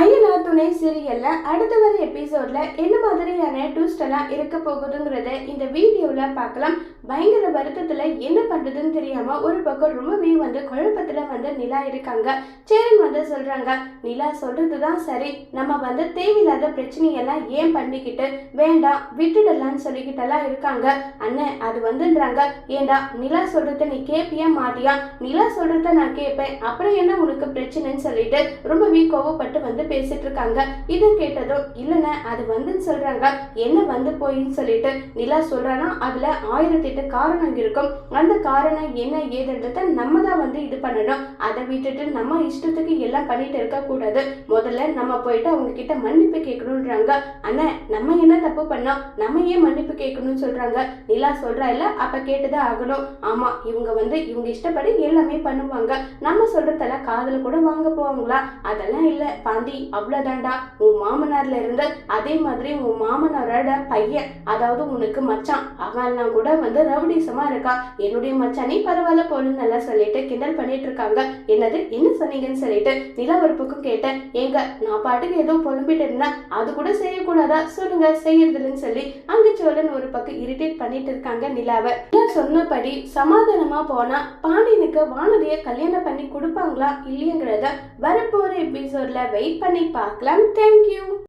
I know. Ayyanar துணை சீரியல்ல அடுத்த வர எபிசோட்ல என்ன மாதிரியான ட்விஸ்ட் எல்லாம் இருக்க போகுதுங்கிறத இந்த வீடியோல பார்க்கலாம். பயங்கர வருத்தத்துல என்ன பண்றதுன்னு தெரியாம ஒரு பக்கம் ரொம்பவே வந்து குழப்பத்துல வந்து நிலா இருக்காங்க. சேரன் வந்து சொல்றாங்க நிலா சொல்றதுதான் சரி. நம்ம வந்து தேவையில்லாத பிரச்சனையெல்லாம் ஏன் பண்ணிக்கிட்டு வேண்டாம் விட்டுடலாம்னு சொல்லிக்கிட்டெல்லாம் இருக்காங்க. அண்ணன் அது வந்துன்றாங்க. ஏண்டா நிலா சொல்றத நீ கேப்பியா மாட்டியா? நிலா சொல்றத நான் கேட்பேன் அப்புறம் என்ன உனக்கு பிரச்சனைன்னு சொல்லிட்டு ரொம்பவே கோவப்பட்டு வந்து பேசிட்டு இருக்காங்க இதை கேட்டதும் இல்லைன்னு அது வந்துன்னு சொல்றாங்க. என்ன வந்து போயின்னு சொல்லிட்டு நிலா சொல்றானா அதுல ஆயிரத்தெட்டு காரணம் இருக்கும். அந்த காரணம் என்ன ஏதுன்றத நம்ம தான் வந்து இது பண்ணணும். அதை விட்டுட்டு நம்ம இஷ்டத்துக்கு எல்லாம் பண்ணிட்டு இருக்க கூடாது. முதல்ல நம்ம போயிட்டு அவங்க கிட்ட மன்னிப்பு கேட்கணுன்றாங்க அண்ணே நம்ம என்ன தப்பு பண்ணோம்? நம்ம ஏன் மன்னிப்பு கேட்கணும்னு சொல்றாங்க? நிலா சொல்றா இல்ல அப்ப கேட்டுதான் ஆகணும். ஆமா இவங்க வந்து இவங்க இஷ்டப்படி எல்லாமே பண்ணுவாங்க. நம்ம சொல்றதெல்லாம் காதல கூட வாங்க போவாங்களா? அதெல்லாம் இல்ல. பாண்டி அவ்வளவுதான்டா உன் மாமனார்ல இருந்து அதே மாதிரி உன் மாமனாரோட பையன் அதாவது உனக்கு மச்சான் அவன்லாம் கூட வந்து ரவுடிசமா இருக்கான் என்னுடைய மச்சானே பரவாயில்ல போலன்னு நல்லா சொல்லிட்டு கிண்டல் பண்ணிட்டு இருக்காங்க. என்னது? என்ன சொன்னீங்கன்னு சொல்லிட்டு நிலவரப்புக்கும் கேட்டேன். ஏங்க நான் பாட்டுக்கு ஏதோ புலம்பிட்டு இருந்தேன். அது கூட செய்யக்கூடாதா? சொல்லுங்க செய்யறதுலன்னு சொல்லி அங்க சோழன் ஒரு பக்கம் இரிட்டேட் பண்ணிட்டு இருக்காங்க நிலாவை. நிலா சொன்னபடி சமாதானமா போனா பாண்டியனுக்கு வானதியை கல்யாணம் பண்ணி கொடுப்பாங்களா இல்லையங்கிறத வரப்போற எபிசோட்ல வெயிட் பண்ணி பார்க்கலாம். தேங்க்யூ